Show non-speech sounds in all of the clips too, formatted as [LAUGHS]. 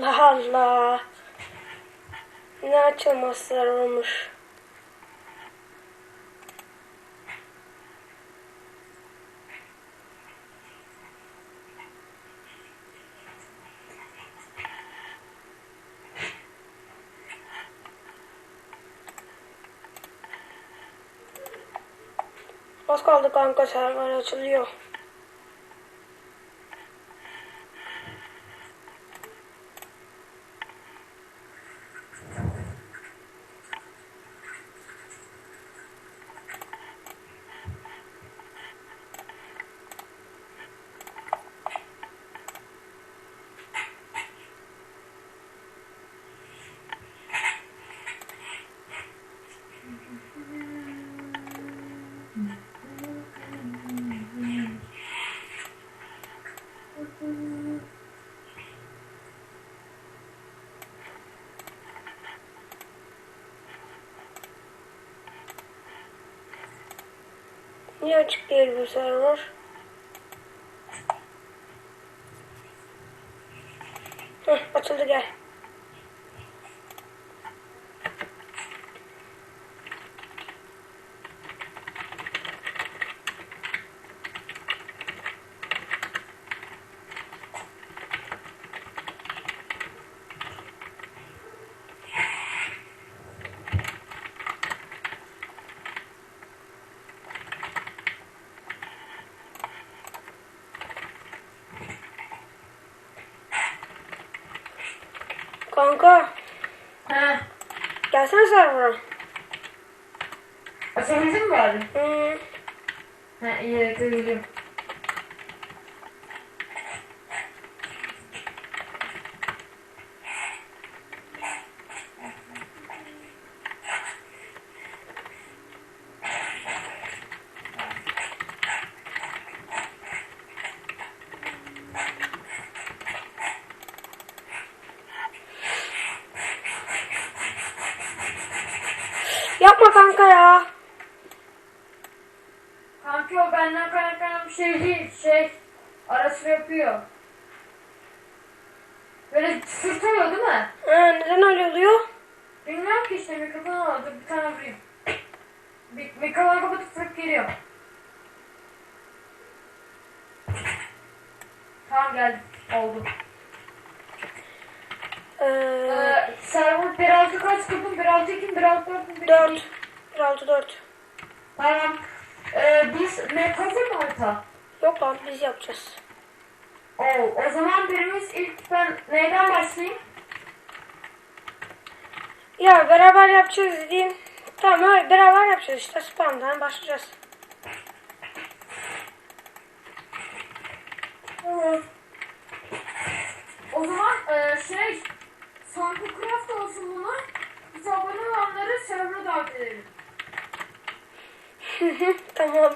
Allah Allah. Ne açılmazlar olmuş. Az kaldı kanka server açılıyor. Niye açık değil bu server? Heh, açıldı gel. Kanka Ha. gelsene server'a. Açabildin mi bari? Hmm, Ha iyi evet geliyorum. Kanka ya. Kanki o benden kaynaklanan bir şey değil. Şey arası yapıyor. Böyle sırtıyor değil mi? Ha, neden öyle oluyor? Bilmiyorum ki işte mikrofonu aldı bir tane vurayım. Bir, mikrofonu kapatıp fırıp geliyor. Tamam geldi. Oldu. Ee, Ee, server 1.6 kaç kurdun? 1.6 kim? 1.6 4 4. 1 4. Tamam. Ee, biz map hazır mı harita? Yok lan biz yapacağız. Oo, o zaman birimiz ilk ben neyden başlayayım? Ya beraber yapacağız dediğim. Tamam öyle beraber yapacağız işte spamdan başlayacağız. O zaman e, şey Craft olsun buna. Biz abone olanları server'a davet edelim. Tamam.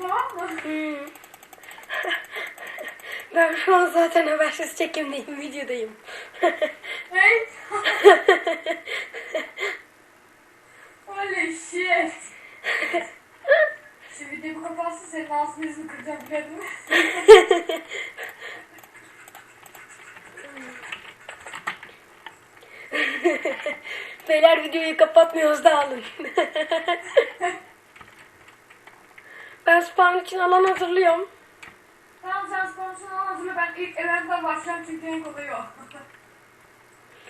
Tamam mı? Hmm. [LAUGHS] ben şu an zaten habersiz çekimdeyim, videodayım. [LAUGHS] Evet. [LAUGHS] Holy shit. Şu video bu kapatsın senin ağzını yüzünü kıracağım biliyor değil mi? Beyler videoyu kapatmıyoruz da alın. Ben spam için alan hazırlıyorum. Tamam sen sponsorunu hazırla ben ilk eventten başlayacağım çünkü en kolayı o.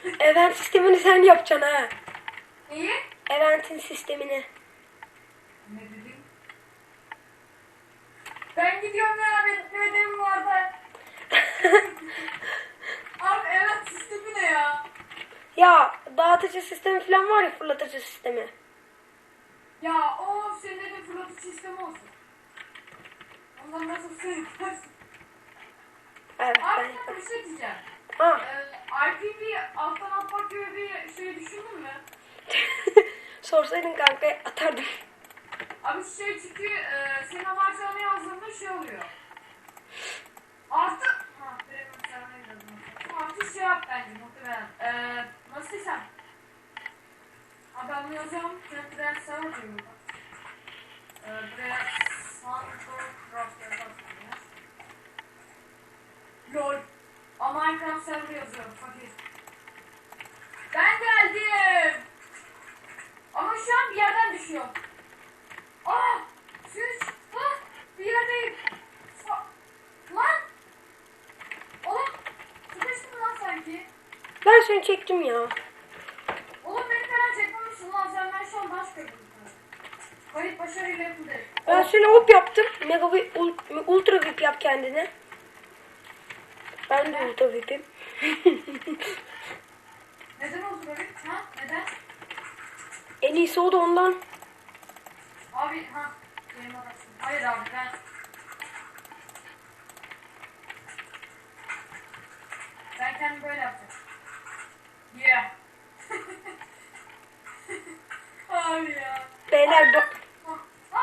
[LAUGHS] Event sistemini sen yapacaksın ha. İyi. Event'in sistemini. Ne dedim? Ben gidiyorum ya benim ödevim var da. [LAUGHS] Abi evet sistemi ne ya? Ya dağıtıcı sistemi falan var ya fırlatıcı sistemi. Ya o senin de fırlatıcı sistemi olsun. Ondan nasıl sığınarsın? Evet ben Abi yaparım. bir şey diyeceğim. Ah. Ee, RPB alttan atmak gibi bir şey düşündün mü? [LAUGHS] Sorsaydın kanka atardım. Abi şey çünkü e, senin amaçlarını yazdığında şey oluyor. Artı... Ha, premium server'a yazdım. Artı şey yap bence muhtemelen. E, nasıl desem? Abi ben bunu yazacağım. Trend server diyorum burada. E, buraya Soundcraft yazarsın ya. LOL. Ama Minecraft server yazıyorum fakir. Ben geldim. Ama şu an bir yerden düşüyorum. Aa! Suyun çıktı. Bir yerdeyim. Fa- Lan! Oğlum! Sıkıştın lan sanki. Ben seni çektim ya. Oğlum beni falan çekmemişsin lan sen ben şu an baş gördüm. Kayıt başarıyla yapıldı. Ben seni hop yaptım. Mega ul- ultra VIP yap kendine. Ben de ultra VIP'im. [LAUGHS] Neden oldu böyle? Ha? Neden? en iyisi o da ondan. Abi ha. Benim adamsın. Hayır abi ben. Ben kendimi böyle yapacağım. Yeah. [LAUGHS] abi ya. Beyler bak. Aa,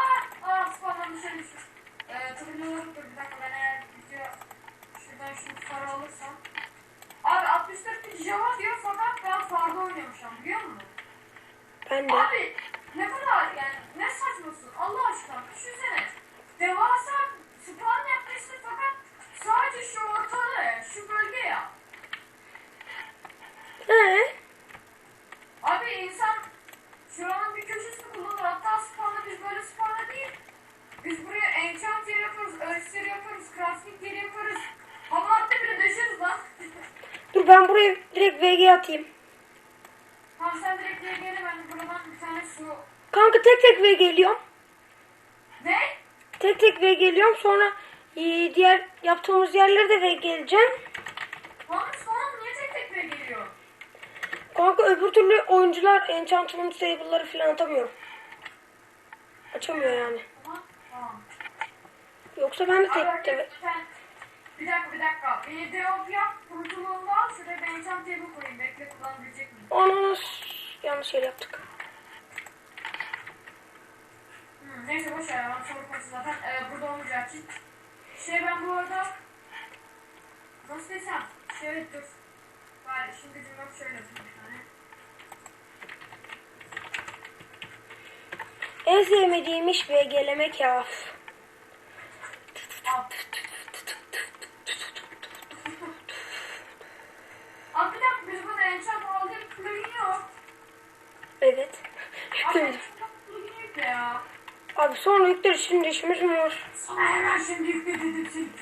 aa, spawn'dan dışarı düştüm. Ee, tabii ne olur dur bir dakika ben eğer video şuradan şunu para alırsam. Abi 64 bin Java diyor fakat ben farda oynuyormuşum biliyor musun? Ben de. Abi ne kadar yani ne saçmasın Allah aşkına düşünsene. Devasa spawn yapmışsın fakat sadece şu ortada şu bölge ya. He? Abi insan şuranın bir köşesini kullanır. Hatta spawn'da biz böyle spawn'da değil. Biz buraya enchant yeri earth yeri yaparız, crafting yeri yaparız. Döşeriz lan. [LAUGHS] Dur ben buraya direkt VG atayım. tamam sen direkt gel ben buradan bir tane su... Kanka tek tek VG geliyorum. Ne? Tek tek VG geliyorum. Sonra e, diğer yaptığımız yerlere de VG geleceğim. Lan spawn niye tek tek buraya geliyor? Kanka öbür türlü oyuncular enchantment table'ları falan atamıyor. Açamıyor yani. Tamam. Yoksa ben de tek tek... Bir dakika bir dakika. Bir deop yap. Kurtuluğunu al. Şuraya bir enchant table koyayım. Bekle kullanabilecek miyim? Ananas yanlış yer yaptık. Hmm, neyse boş ver. Ben soru konusu zaten e, burada olmayacağı için. Şey ben bu arada... Nasıl desem? Şöyle dur. Bari şimdi cümle şöyle bir tane. En sevmediğim iş VG'lemek ya. Al. Abi bir dakika biz burada enchant aldık. Plugin yok. Evet. Abi enchant plugin yok ya. Abi sonra yükler şimdi işimiz mi var? Sana hemen şimdi yükle dedim.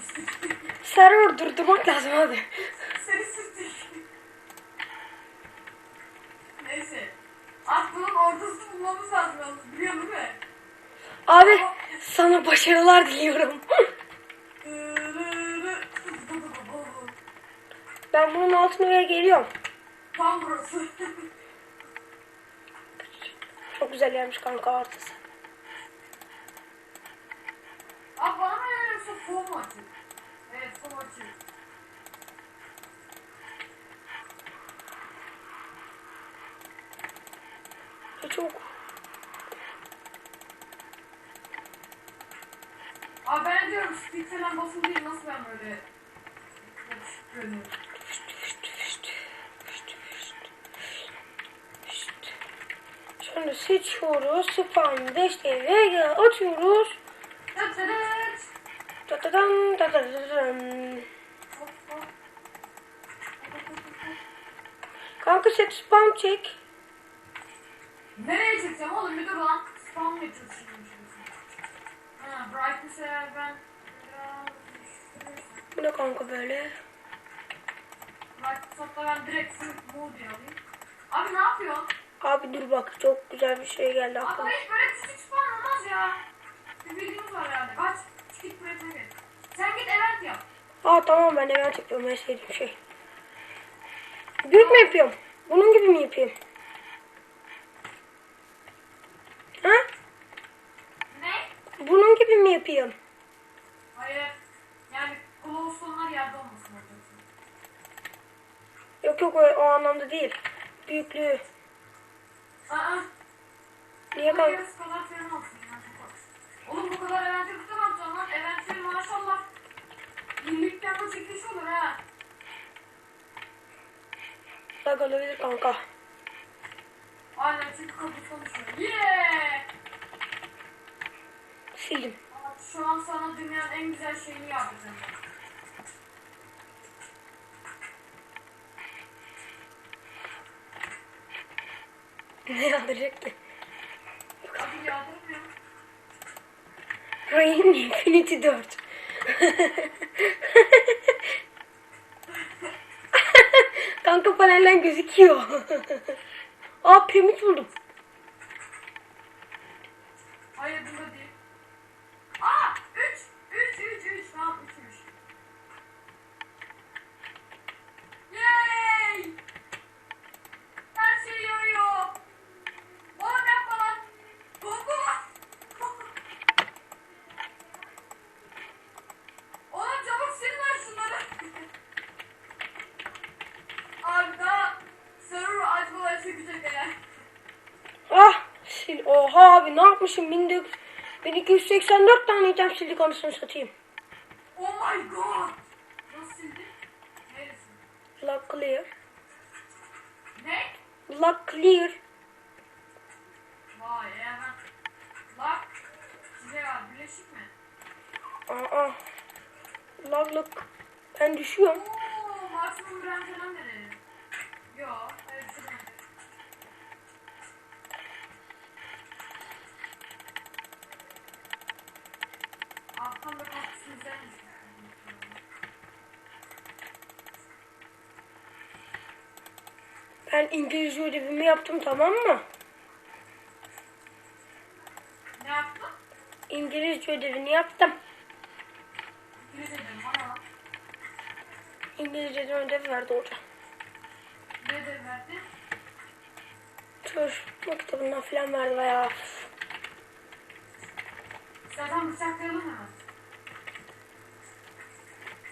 Server durdurmak lazım abi. Seni sürtük. Neyse. Aklının ortasını bulmamız lazım yalnız biliyor mi? Abi sana başarılar diliyorum. [LAUGHS] Ben bunun altına VG geliyorum. Tam burası. Çok güzel yermiş kanka artısı. Mu açıyor? Evet fon açıyor. Çok Abi ben diyorum speed falan basılı değil nasıl ben böyle görünüyorum. Şimdi seçiyoruz. Spawn desteği VG atıyoruz. Tıt Hop, hop. Kanka set spam çek. Nereye çekeceğim oğlum bir dur lan. Spam mı yapıyorsun? Ha brightness'e ben. Bu ne kanka böyle? Hatta ben direkt full mood alayım. Abi ne yapıyorsun? Abi dur bak çok güzel bir şey geldi Abi hiç böyle küçük spam olmaz ya. Bir bildiğimiz var herhalde. Kaç? Sen git event yap. Aa tamam ben event yapıyorum en sevdiğim şey. Büyük mü yapıyorum? Bunun gibi mi yapayım? Ha? Ne? Bunun gibi mi yapayım? Hayır. Yani glowstone'lar yerde olmasın. Yok yok o, o anlamda değil. Büyüklüğü. Aa. Niye kanka? Oğlum bu kadar event maşallah binlikten bu çıkmış olur ha. Bak olabilir kanka. Aynen çünkü kapı çalışıyor. Yeah! Sildim. Ama Şu an sana dünyanın en güzel şeyini yapacağım. Ne yazacak ki? Hadi yardım. Rain [LAUGHS] Infinity 4. Kanka paneller gözüküyor. [LAUGHS] Aa piramit buldum. Hayır bunda değil. Aa! 3! 3 3 3 tamam 3'müş. Yay! Her şey yarıyor. Oğlum yapma lan. Bomba var. Oğlum çabuk sil lan şunları. Abi daha server açmaları çekecek eğer. Ah sil. Oha ne? 1400 1284 tane item sildik anasını satayım. Oh my god. Nasıl sildin? Neresi? Lock clear. Ne? Lock clear. Vay ben... Bak. Size var birleşik mi? Aa. Lock lock. Ben düşüyorum. Oo, maksimum gram falan verelim. Yo, Ben İngilizce ödevimi yaptım tamam mı? Ne yaptın? İngilizce ödevini yaptım. Edelim bana lan. İngilizceden ödev verdi hoca. Ne de verdi? Çalışma kitabından falan verdi veya. Zaten bıçaklayalım hemen.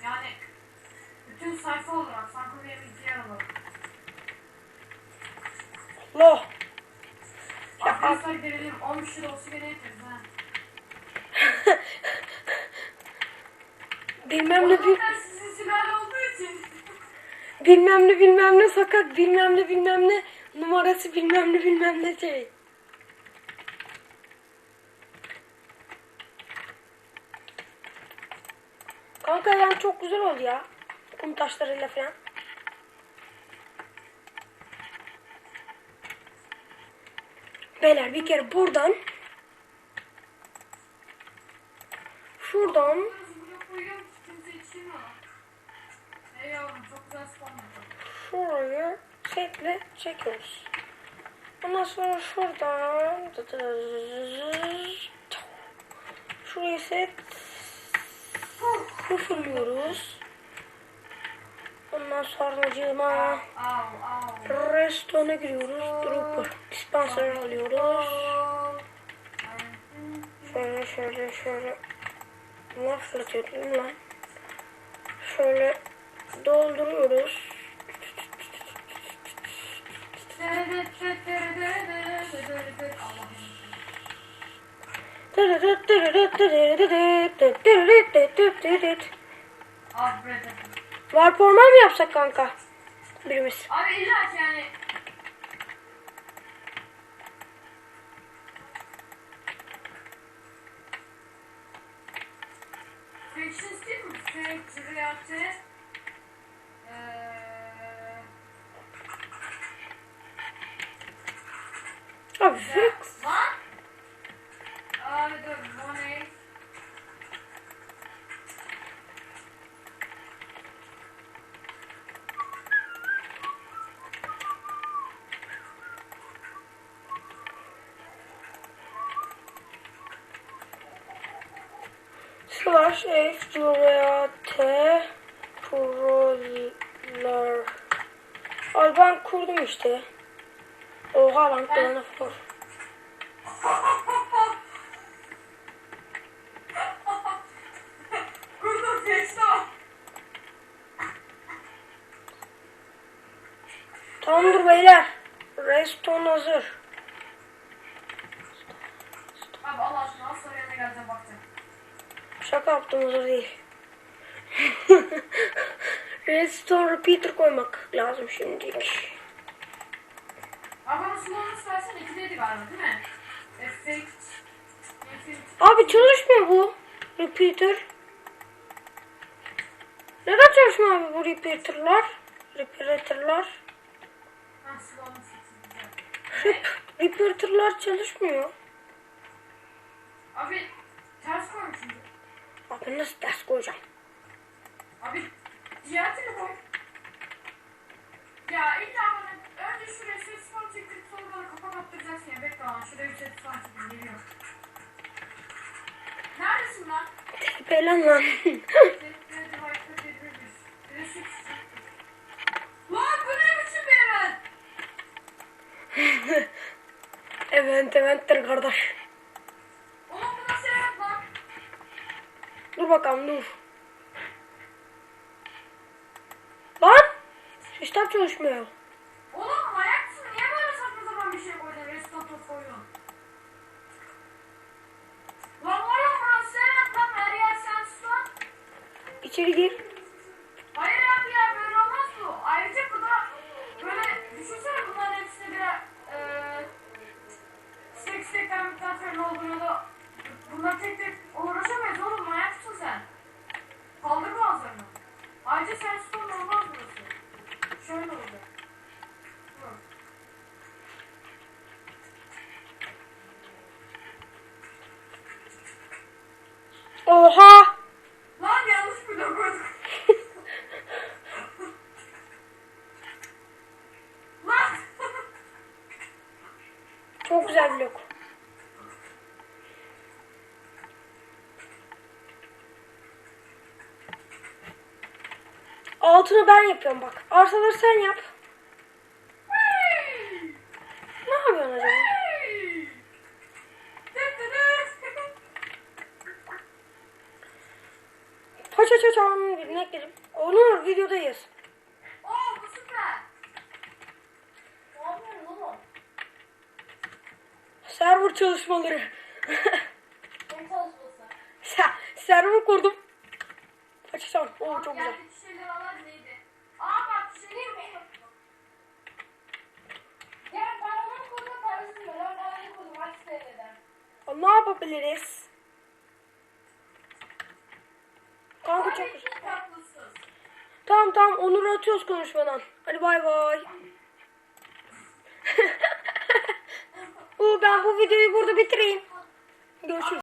Yani bütün sayfa olarak sanki bir ikiye alalım. Ya, Arkadaşlar gelelim 13 lira olsa gene yeteriz ha. [LAUGHS] bilmem ne bil, sizin sülale olduğu için. bilmem ne bilmem ne sakat bilmem ne bilmem ne numarası bilmem ne bilmem ne şey. Kanka yani çok güzel oldu ya. Kum taşlarıyla falan. Beyler bir kere buradan şuradan şurayı setle çekiyoruz. Ondan sonra şuradan şurayı set sıfırlıyoruz. Ondan sonra cıma. Redstone'a giriyoruz. Dropper dispenser alıyoruz. Şöyle şöyle şöyle. Ne fırlatıyordum lan? Şöyle dolduruyoruz. Ah bre Warp orman mı yapsak kanka? Birimiz. Abi illa yani Reaktör. Eee... Abi fix. Dur, money. Slash F T Proller. Abi ben kurdum işte. Oha lan kulağına for. Tamamdır beyler. Reston hazır. Abi Allah aşkına az sonra yanına geleceğim bakacağım. Şaka yaptım hazır değil. [LAUGHS] Redstone repeater koymak lazım şimdilik. Bana slowness versen ikideydi galiba değil mi? Effect. Abi çalışmıyor bu repeater. Neden çalışmıyor abi bu repeaterlar? Repeaterlar. Rip, repeater'lar çalışmıyor. Abi ters koymuşum. Abi nasıl ders koyacağım? Abi diğer koy. Ya illa bana önce şuraya ses falan çekip sonra bana kapak attıracaksın ya. Bekle lan şuraya bir ses falan çekip geliyor. Neredesin lan? Belan lan. [LAUGHS] Lan bu ne biçim bir event? [LAUGHS] evet eventtir kardeş. Oğlum bu nasıl event lan? Dur bakalım dur. Lan! Sistem çalışmıyor. Oğlum manyak mısın? Niye böyle saçma sapan bir şey koydun? Restore koydun. Lan oğlum burası event lan. Her yer sensiz lan. İçeri gir. Hayır abi ya böyle olmaz bu. Ayrıca bu da böyle düşünsene bunların hepsine bir eee stek stekten bir tane olduğunu da bunlar tek tek uğraşamayız oğlum manyak mısın sen? Kaldır boğazlarını. Ayrıca sen stone olmaz burası. Şöyle olacak. Dur. Oha! Lan yanlış bir koyduk. Lan! Çok güzel blok. Altını ben yapıyorum bak. Arsaları sen yap. Ne yapıyorsun acaba? Paça çaçanın birine ekledim. Onu videodayız. Oo bu süper. Ne yapıyorsun oğlum? Server çalışmaları. [LAUGHS] Ne çalışması? Se- Server kurdum. Çaçan. Oo çok güzel. Şey. Ne yapabiliriz? Kanka çok güzel. Tamam tamam Onur'u atıyoruz konuşmadan. Hadi bay bay. [LAUGHS] Oo, ben bu videoyu burada bitireyim. Görüşürüz.